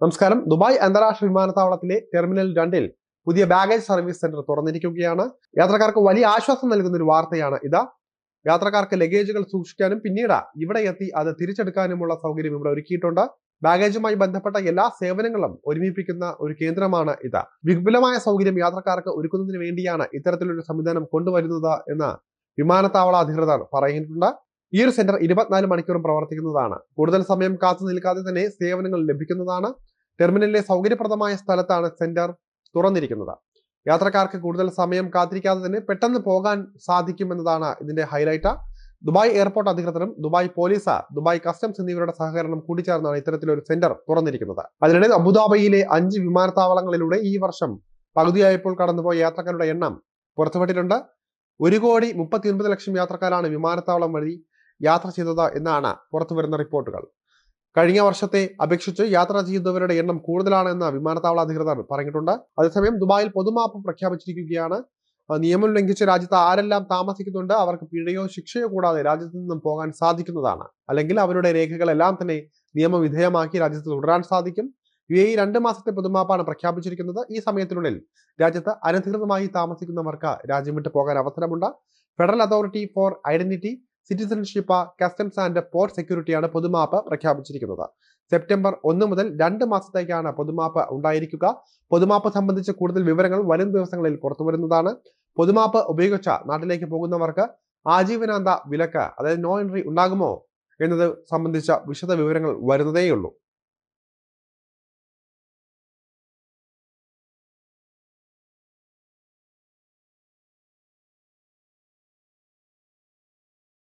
നമസ്കാരം. ദുബായ് അന്താരാഷ്ട്ര വിമാനത്താവളത്തിലെ ടെർമിനൽ രണ്ടിൽ പുതിയ ബാഗേജ് സർവീസ് സെന്റർ തുറന്നിരിക്കുകയാണ്. യാത്രക്കാർക്ക് വലിയ ആശ്വാസം നൽകുന്ന ഒരു വാർത്തയാണ് ഇത്. യാത്രക്കാർക്ക് ലഗേജുകൾ സൂക്ഷിക്കാനും പിന്നീട് ഇവിടെ എത്തി അത് തിരിച്ചെടുക്കാനുമുള്ള സൗകര്യം ഇവിടെ ഒരുക്കിയിട്ടുണ്ട്. ബാഗേജുമായി ബന്ധപ്പെട്ട എല്ലാ സേവനങ്ങളും ഒരുമിപ്പിക്കുന്ന ഒരു കേന്ദ്രമാണ് ഇത്. വിപുലമായ സൗകര്യം യാത്രക്കാർക്ക് ഒരുക്കുന്നതിന് വേണ്ടിയാണ് ഇത്തരത്തിലൊരു സംവിധാനം കൊണ്ടുവരുന്നത് എന്ന് വിമാനത്താവള അധികൃതർ പറയുന്നുണ്ട്. ഈ ഒരു സെന്റർ ഇരുപത്തിനാല് മണിക്കൂറും പ്രവർത്തിക്കുന്നതാണ്. കൂടുതൽ സമയം കാത്തു നിൽക്കാതെ തന്നെ സേവനങ്ങൾ ലഭിക്കുന്നതാണ്. ടെർമിനലിലെ സൗകര്യപ്രദമായ സ്ഥലത്താണ് സെന്റർ തുറന്നിരിക്കുന്നത്. യാത്രക്കാർക്ക് കൂടുതൽ സമയം കാത്തിരിക്കാതെ തന്നെ പെട്ടെന്ന് പോകാൻ സാധിക്കുമെന്നതാണ് ഇതിന്റെ ഹൈലൈറ്റ് ദുബായ് എയർപോർട്ട് അധികൃതരും ദുബായ് പോലീസ് ദുബായ് കസ്റ്റംസ് എന്നിവരുടെ സഹകരണം കൂടിച്ചേർന്നാണ് ഇത്തരത്തിലൊരു സെന്റർ തുറന്നിരിക്കുന്നത്. അതിനിടെ അബുദാബിയിലെ അഞ്ച് വിമാനത്താവളങ്ങളിലൂടെ ഈ വർഷം പകുതിയായപ്പോൾ കടന്നുപോയ യാത്രക്കാരുടെ എണ്ണം പുറത്തുവിട്ടിട്ടുണ്ട്. ഒരു കോടി മുപ്പത്തി ലക്ഷം യാത്രക്കാരാണ് വിമാനത്താവളം വഴി യാത്ര ചെയ്തത് എന്നാണ് പുറത്തുവരുന്ന റിപ്പോർട്ടുകൾ. കഴിഞ്ഞ വർഷത്തെ അപേക്ഷിച്ച് യാത്ര ചെയ്യുന്നവരുടെ എണ്ണം കൂടുതലാണ് എന്ന് വിമാനത്താവള അധികൃതർ പറഞ്ഞിട്ടുണ്ട്. അതേസമയം ദുബായിൽ പൊതുമാപ്പ് പ്രഖ്യാപിച്ചിരിക്കുകയാണ്. നിയമം ലംഘിച്ച് രാജ്യത്ത് ആരെല്ലാം താമസിക്കുന്നുണ്ട് അവർക്ക് പിഴയോ ശിക്ഷയോ കൂടാതെ രാജ്യത്ത് നിന്നും പോകാൻ സാധിക്കുന്നതാണ്. അല്ലെങ്കിൽ അവരുടെ രേഖകളെല്ലാം തന്നെ നിയമവിധേയമാക്കി രാജ്യത്ത് തുടരാൻ സാധിക്കും. യു എ രണ്ട് മാസത്തെ പൊതുമാപ്പാണ് പ്രഖ്യാപിച്ചിരിക്കുന്നത്. ഈ സമയത്തിനുള്ളിൽ രാജ്യത്ത് അനധികൃതമായി താമസിക്കുന്നവർക്ക് രാജ്യം വിട്ടു പോകാൻ അവസരമുണ്ട്. Federal authority for identity citizenship customs and port സെക്യൂരിറ്റിയാണ് പൊതുമാപ്പ് പ്രഖ്യാപിച്ചിരിക്കുന്നത്. സെപ്റ്റംബർ ഒന്ന് മുതൽ രണ്ട് മാസത്തേക്കാണ് പൊതുമാപ്പ് ഉണ്ടായിരിക്കുക. പൊതുമാപ്പ് സംബന്ധിച്ച് കൂടുതൽ വിവരങ്ങൾ വരും ദിവസങ്ങളിൽ പുറത്തുവരുന്നതാണ്. പൊതുമാപ്പ് ഉപയോഗിച്ച നാട്ടിലേക്ക് പോകുന്നവർക്ക് ആജീവനാന്ത വിലക്ക് അതായത് നോ എൻട്രി ഉണ്ടാകുമോ എന്നത് സംബന്ധിച്ച വിശദ വിവരങ്ങൾ വരുന്നതേയുള്ളൂ.